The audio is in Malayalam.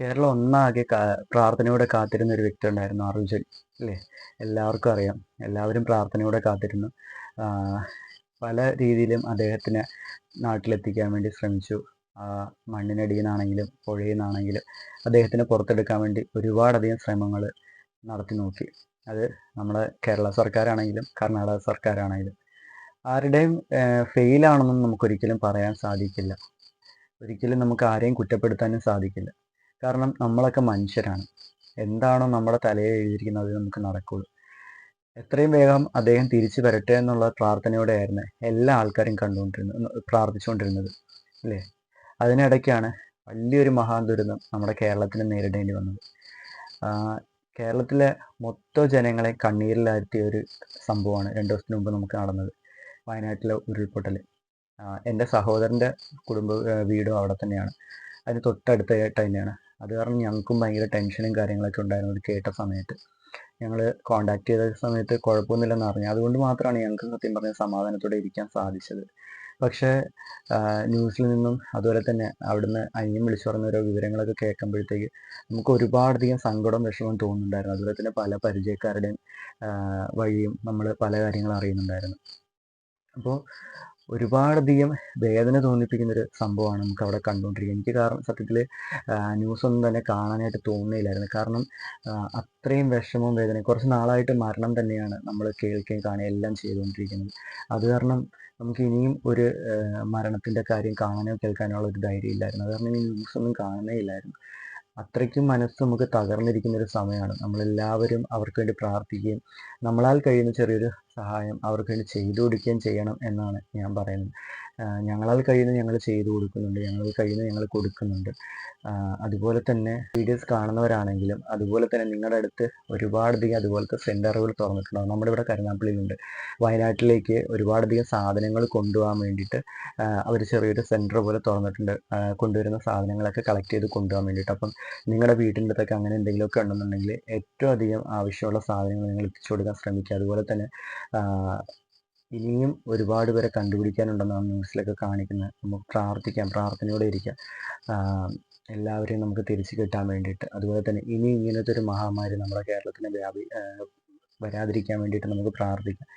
കേരളം ഒന്നാകെ പ്രാർത്ഥനയോടെ കാത്തിരുന്ന ഒരു വ്യക്തി ഉണ്ടായിരുന്നു അർജുൻ അല്ലേ? എല്ലാവർക്കും അറിയാം. എല്ലാവരും പ്രാർത്ഥനയോടെ കാത്തിരുന്നു. പല രീതിയിലും അദ്ദേഹത്തിന് നാട്ടിലെത്തിക്കാൻ വേണ്ടി ശ്രമിച്ചു. മണ്ണിനടിയിൽ നിന്നാണെങ്കിലും പുഴയിൽ നിന്നാണെങ്കിലും അദ്ദേഹത്തിനെ പുറത്തെടുക്കാൻ വേണ്ടി ഒരുപാടധികം ശ്രമങ്ങൾ നടത്തി നോക്കി. അത് നമ്മുടെ കേരള സർക്കാരാണെങ്കിലും കർണാടക സർക്കാരാണെങ്കിലും. ആരുടെയും ഫെയിലാണെന്നും നമുക്കൊരിക്കലും പറയാൻ സാധിക്കില്ല. ഒരിക്കലും നമുക്ക് ആരെയും കുറ്റപ്പെടുത്താനും സാധിക്കില്ല. കാരണം നമ്മളൊക്കെ മനുഷ്യരാണ്. എന്താണോ നമ്മുടെ തലയിൽ എഴുതിയിരിക്കുന്നത് അത് നമുക്ക് നടക്കുള്ളൂ. എത്രയും വേഗം അദ്ദേഹം തിരിച്ചു വരട്ടെ എന്നുള്ള പ്രാർത്ഥനയോടെയായിരുന്നു എല്ലാ ആൾക്കാരും കണ്ടുകൊണ്ടിരുന്നത് പ്രാർത്ഥിച്ചുകൊണ്ടിരുന്നത് അല്ലേ? അതിനിടയ്ക്കാണ് വലിയൊരു മഹാൻ ദുരന്തം നമ്മുടെ കേരളത്തിന് നേരിടേണ്ടി വന്നത്. കേരളത്തിലെ മൊത്തം ജനങ്ങളെ കണ്ണീരിലാഴ്ത്തിയ ഒരു സംഭവമാണ് രണ്ടു ദിവസത്തിന് മുമ്പ് നമുക്ക് നടന്നത്. വയനാട്ടിലെ ഉരുൾപൊട്ടൽ എന്റെ സഹോദരന്റെ കുടുംബ വീടും അവിടെ തന്നെയാണ്. അതിന് തൊട്ടടുത്തായിട്ട് തന്നെയാണ്. അത് കാരണം ഞങ്ങൾക്കും ഭയങ്കര ടെൻഷനും കാര്യങ്ങളൊക്കെ ഉണ്ടായിരുന്നു കേട്ട സമയത്ത്. ഞങ്ങൾ കോണ്ടാക്ട് ചെയ്ത സമയത്ത് കുഴപ്പമൊന്നുമില്ലെന്ന് അറിഞ്ഞു. അതുകൊണ്ട് മാത്രമാണ് ഞങ്ങൾക്ക് സത്യം പറഞ്ഞ സമാധാനത്തോടെ ഇരിക്കാൻ സാധിച്ചത്. പക്ഷേ ന്യൂസിൽ നിന്നും അതുപോലെ തന്നെ അവിടുന്ന് അനിയൻ വിളിച്ചു പറഞ്ഞ ഓരോ വിവരങ്ങളൊക്കെ കേൾക്കുമ്പോഴത്തേക്ക് നമുക്ക് ഒരുപാടധികം സങ്കടം വിഷമം തോന്നുന്നുണ്ടായിരുന്നു. അതുപോലെ തന്നെ പല പരിചയക്കാരുടെയും വഴിയും നമ്മൾ പല കാര്യങ്ങളും അറിയുന്നുണ്ടായിരുന്നു. അപ്പോൾ ഒരുപാടധികം വേദന തോന്നിപ്പിക്കുന്ന ഒരു സംഭവമാണ് നമുക്ക് അവിടെ കണ്ടുകൊണ്ടിരിക്കുക എനിക്ക് കാരണം സത്യത്തിൽ ന്യൂസൊന്നും തന്നെ കാണാനായിട്ട് തോന്നുന്നില്ലായിരുന്നു. കാരണം അത്രയും വിഷമവും വേദന കുറച്ച് നാളായിട്ട് മരണം തന്നെയാണ് നമ്മൾ കേൾക്കുകയും കാണുകയും എല്ലാം ചെയ്തുകൊണ്ടിരിക്കുന്നത്. അത് കാരണം നമുക്ക് ഇനിയും ഒരു മരണത്തിന്റെ കാര്യം കാണാനോ കേൾക്കാനോ ഉള്ള ഒരു ധൈര്യം ഇല്ലായിരുന്നു. അത് കാരണം ഇനി ന്യൂസൊന്നും കാണുന്നേ ഇല്ലായിരുന്നു. അത്രയ്ക്കും മനസ്സ് നമുക്ക് തകർന്നിരിക്കുന്ന ഒരു സമയമാണ്. നമ്മളെല്ലാവരും അവർക്ക് വേണ്ടി പ്രാർത്ഥിക്കുകയും നമ്മളാൽ കഴിയുന്ന ചെറിയൊരു സഹായം അവർക്ക് ചെയ്തു കൊടുക്കുകയും ചെയ്യണം എന്നാണ് ഞാൻ പറയുന്നത്. ഞങ്ങളാൽ കഴിയുന്ന ഞങ്ങൾ ചെയ്തു കൊടുക്കുന്നുണ്ട്. ഞങ്ങളാൽ കഴിയുന്ന ഞങ്ങൾ കൊടുക്കുന്നുണ്ട്. അതുപോലെ തന്നെ വീഡിയോസ് കാണുന്നവരാണെങ്കിലും അതുപോലെ തന്നെ നിങ്ങളുടെ അടുത്ത് ഒരുപാടധികം അതുപോലത്തെ സെന്ററുകൾ തുറന്നിട്ടുണ്ടാകും നമ്മുടെ ഇവിടെ കരുനാപ്പള്ളിയിലുണ്ട് വയനാട്ടിലേക്ക് ഒരുപാടധികം സാധനങ്ങൾ കൊണ്ടുപോകാൻ വേണ്ടിയിട്ട് അവർ ചെറിയൊരു സെന്റർ പോലെ തുറന്നിട്ടുണ്ട്. കൊണ്ടുവരുന്ന സാധനങ്ങളൊക്കെ കളക്ട് ചെയ്ത് കൊണ്ടുപോകാൻ വേണ്ടിയിട്ട്. അപ്പം നിങ്ങളുടെ വീട്ടിന്റെ അടുത്തൊക്കെ അങ്ങനെ എന്തെങ്കിലുമൊക്കെ ഉണ്ടെന്നുണ്ടെങ്കിൽ ഏറ്റവും അധികം ആവശ്യമുള്ള സാധനങ്ങൾ നിങ്ങൾ എത്തിച്ചു കൊടുക്കാൻ ശ്രമിക്കുക. അതുപോലെ തന്നെ ഇനിയും ഒരുപാട് പേരെ കണ്ടുപിടിക്കാനുണ്ടെന്നാണ് ന്യൂസിലൊക്കെ കാണിക്കുന്നത്. നമുക്ക് പ്രാർത്ഥിക്കാം പ്രാർത്ഥനയോടെ ഇരിക്കാം. എല്ലാവരെയും നമുക്ക് തിരിച്ചു കിട്ടാൻ വേണ്ടിയിട്ട്. അതുപോലെ തന്നെ ഇനി ഇങ്ങനത്തെ ഒരു മഹാമാരി നമ്മുടെ കേരളത്തിന് വ്യാപി വരാതിരിക്കാൻ വേണ്ടിയിട്ട് നമുക്ക് പ്രാർത്ഥിക്കാം.